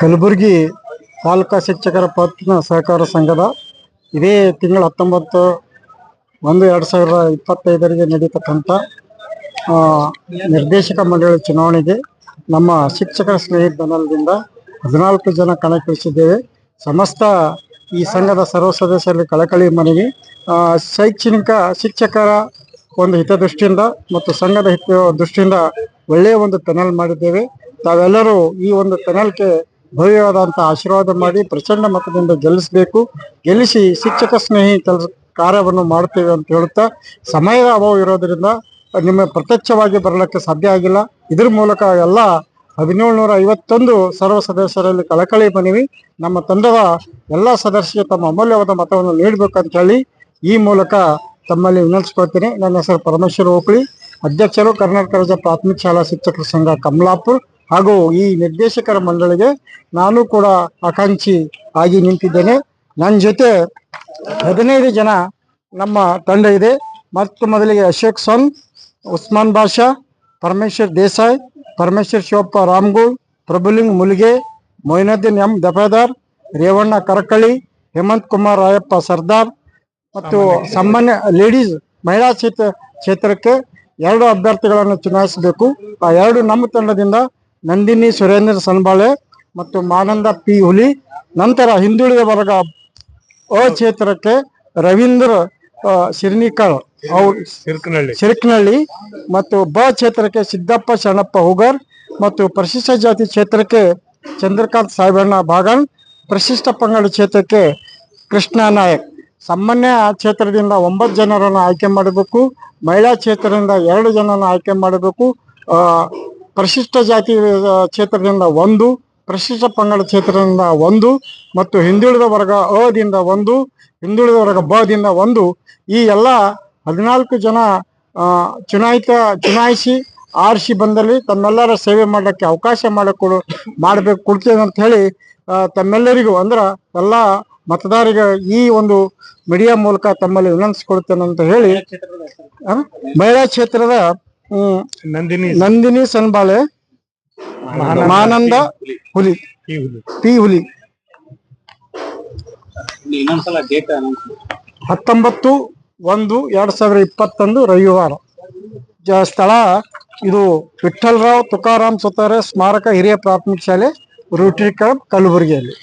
ಕಲಬುರಗಿ ತಾಲೂಕಾ ಶಿಕ್ಷಕರ ಪತ್ತಿನ ಸಹಕಾರ ಸಂಘದ ಇದೇ ತಿಂಗಳ ಹತ್ತೊಂಬತ್ತು ಒಂದು ಎರಡು ಸಾವಿರದ ಇಪ್ಪತ್ತೈದರಿಗೆ ನಡೀತಕ್ಕಂಥ ನಿರ್ದೇಶಕ ಮಂಡಳಿ ಚುನಾವಣೆಗೆ ನಮ್ಮ ಶಿಕ್ಷಕರ ಸ್ನೇಹಿತ ಬೆಂಬಲದಿಂದ ಹದಿನಾಲ್ಕು ಜನ ಕಣಕ್ಕಿಳಿಸಿದ್ದೇವೆ. ಸಮಸ್ತ ಈ ಸಂಘದ ಸರ್ವ ಸದಸ್ಯರಲ್ಲಿ ಕಳಕಳಿ ಮನವಿ ಶೈಕ್ಷಣಿಕ ಶಿಕ್ಷಕರ ಒಂದು ಹಿತದೃಷ್ಟಿಯಿಂದ ಮತ್ತು ಸಂಘದ ಹಿತ ದೃಷ್ಟಿಯಿಂದ ಒಳ್ಳೆಯ ಒಂದು ಟನಲ್ ಮಾಡಿದ್ದೇವೆ. ತಾವೆಲ್ಲರೂ ಈ ಒಂದು ಟನಲ್ಗೆ ಭವ್ಯವಾದಂಥ ಆಶೀರ್ವಾದ ಮಾಡಿ ಪ್ರಚಂಡ ಮತದಿಂದ ಗೆಲ್ಲಿಸಬೇಕು. ಗೆಲ್ಲಿಸಿ ಶಿಕ್ಷಕ ಸ್ನೇಹಿ ಕೆಲಸ ಕಾರ್ಯವನ್ನು ಮಾಡ್ತೇವೆ ಅಂತ ಹೇಳುತ್ತಾ ಸಮಯದ ಅಭಾವ ಇರೋದರಿಂದ ನಿಮ್ಮ ಪ್ರತ್ಯಕ್ಷವಾಗಿ ಬರಲಿಕ್ಕೆ ಸಾಧ್ಯ ಆಗಿಲ್ಲ. ಇದ್ರ ಮೂಲಕ ಎಲ್ಲ ಹದಿನೇಳುನೂರ ಐವತ್ತೊಂದು ಸರ್ವ ಸದಸ್ಯರಲ್ಲಿ ಕಳಕಳಿ ಮನವಿ. ನಮ್ಮ ತಂಡದ ಎಲ್ಲ ಸದಸ್ಯರಿಗೆ ತಮ್ಮ ಅಮೂಲ್ಯವಾದ ಮತವನ್ನು ನೀಡಬೇಕಂತ ಹೇಳಿ ಈ ಮೂಲಕ ತಮ್ಮಲ್ಲಿ ವಿನಂತಿಸ್ಕೊಳ್ತೀನಿ. ನನ್ನ ಹೆಸರು ಪರಮೇಶ್ವರ ಓಕಳಿ. ಅಧ್ಯಕ್ಷರು ಕರ್ನಾಟಕ ರಾಜ್ಯ ಪ್ರಾಥಮಿಕ ಶಾಲಾ ಶಿಕ್ಷಕರ ಸಂಘ ಕಮಲಾಪುರ್. ಹಾಗೂ ಈ ನಿರ್ದೇಶಕರ ಮಂಡಳಿಗೆ ನಾನು ಕೂಡ ಆಕಾಂಕ್ಷಿ ಆಗಿ ನಿಂತಿದ್ದೇನೆ. ನನ್ನ ಜೊತೆ ಹದಿನೈದು ಜನ ನಮ್ಮ ತಂಡ ಇದೆ. ಮತ್ತು ಮೊದಲಿಗೆ ಅಶೋಕ್ ಸೊನ್, ಉಸ್ಮಾನ್ ಬಾಷಾ ಪರಮೇಶ್ವರ್ ದೇಸಾಯಿ, ಪರಮೇಶ್ವರ್ ಶಿವಪ್ಪ ರಾಮ್ಗೂಳ್, ಪ್ರಭುಲಿಂಗ್ ಮುಲ್ಗೆ, ಮೊಯಿನುದ್ದೀನ್ ಎಂ ದಫೇದಾರ್, ರೇವಣ್ಣ ಕರಕಳಿ, ಹೇಮಂತ್ ಕುಮಾರ್ ರಾಯಪ್ಪ ಸರ್ದಾರ್ ಮತ್ತು ಸಾಮಾನ್ಯ ಲೇಡೀಸ್ ಮಹಿಳಾ ಕ್ಷೇತ್ರ ಕ್ಷೇತ್ರಕ್ಕೆ ಎರಡು ಅಭ್ಯರ್ಥಿಗಳನ್ನು ಚುನಾಯಿಸಬೇಕು. ಆ ಎರಡು ನಮ್ಮ ತಂಡದಿಂದ ನಂದಿನಿ ಸುರೇಂದ್ರ ಸನ್ಬಾಳೆ ಮತ್ತು ಮಾನಂದ ಪಿ ಹುಲಿ. ನಂತರ ಹಿಂದುಳಿದ ವರ್ಗ ಅ ಕ್ಷೇತ್ರಕ್ಕೆ ರವೀಂದ್ರ ಶ್ರೀನಿಕಾಳ್ ಔ ಅವ್ರು ಸಿರ್ಕನಹಳ್ಳಿ ಮತ್ತು ಬ ಕ್ಷೇತ್ರಕ್ಕೆ ಸಿದ್ದಪ್ಪ ಶರಣಪ್ಪ ಹುಗರ್ ಮತ್ತು ಪರಿಶಿಷ್ಟ ಜಾತಿ ಕ್ಷೇತ್ರಕ್ಕೆ ಚಂದ್ರಕಾಂತ್ ಸಾಹೇಬಣ್ಣ ಬಾಗನ್ ಪರಿಶಿಷ್ಟ ಪಂಗಡ ಕ್ಷೇತ್ರಕ್ಕೆ ಕೃಷ್ಣ ನಾಯಕ್. ಸಾಮಾನ್ಯ ಕ್ಷೇತ್ರದಿಂದ ಒಂಬತ್ತು ಜನರನ್ನು ಆಯ್ಕೆ ಮಾಡಬೇಕು, ಮಹಿಳಾ ಕ್ಷೇತ್ರದಿಂದ ಎರಡು ಜನರನ್ನು ಆಯ್ಕೆ ಮಾಡಬೇಕು ಪರಿಶಿಷ್ಟ ಜಾತಿ ಕ್ಷೇತ್ರದಿಂದ ಒಂದು, ಪರಿಶಿಷ್ಟ ಪಂಗಡ ಕ್ಷೇತ್ರದಿಂದ ಒಂದು ಮತ್ತು ಹಿಂದುಳಿದ ವರ್ಗ ಅದಿಂದ ಒಂದು, ಹಿಂದುಳಿದ ವರ್ಗ ಬದಿಂದ ಒಂದು, ಈ ಎಲ್ಲ ಹದಿನಾಲ್ಕು ಜನ ಚುನಾಯಿತ, ಚುನಾಯಿಸಿ, ಆರಿಸಿ ಬಂದಲ್ಲಿ ತಮ್ಮೆಲ್ಲರ ಸೇವೆ ಮಾಡಲಿಕ್ಕೆ ಅವಕಾಶ ಮಾಡಿಕೊಡು, ಮಾಡಬೇಕು, ಕೊಡ್ತೇವೆ ಅಂತ ಹೇಳಿ ತಮ್ಮೆಲ್ಲರಿಗೂ ಅಂದ್ರೆ ಎಲ್ಲ ಮತದಾರರಿಗೆ ಈ ಒಂದು ಮೀಡಿಯಾ ಮೂಲಕ ತಮ್ಮಲ್ಲಿ ವಿನಂತಿಸ್ಕೊಳ್ತೇನೆ ಅಂತ ಹೇಳಿ ಮಹಿಳಾ ಕ್ಷೇತ್ರದ ಹ್ಮ್, ನಂದಿನಿ ನಂದಿನಿ ಸನ್ಬಾಳೆ ಮಾನಂದ ಹುಲಿ. ಪಿ ಹುಲಿ. ಹತ್ತೊಂಬತ್ತು ಒಂದು ಎರಡ್ ಸಾವಿರ ಇಪ್ಪತ್ತೊಂದು ರವಿವಾರ. ಜ- ಸ್ಥಳ ಇದು ವಿಠ್ಠಲರಾವ್ ತುಕಾರಾಮ್ ಸುತಾರೆ ಸ್ಮಾರಕ ಹಿರಿಯ ಪ್ರಾಥಮಿಕ ಶಾಲೆ ರೋಟರಿ ಕ್ಲಬ್ ಕಲಬುರಗಿಯಲ್ಲಿ.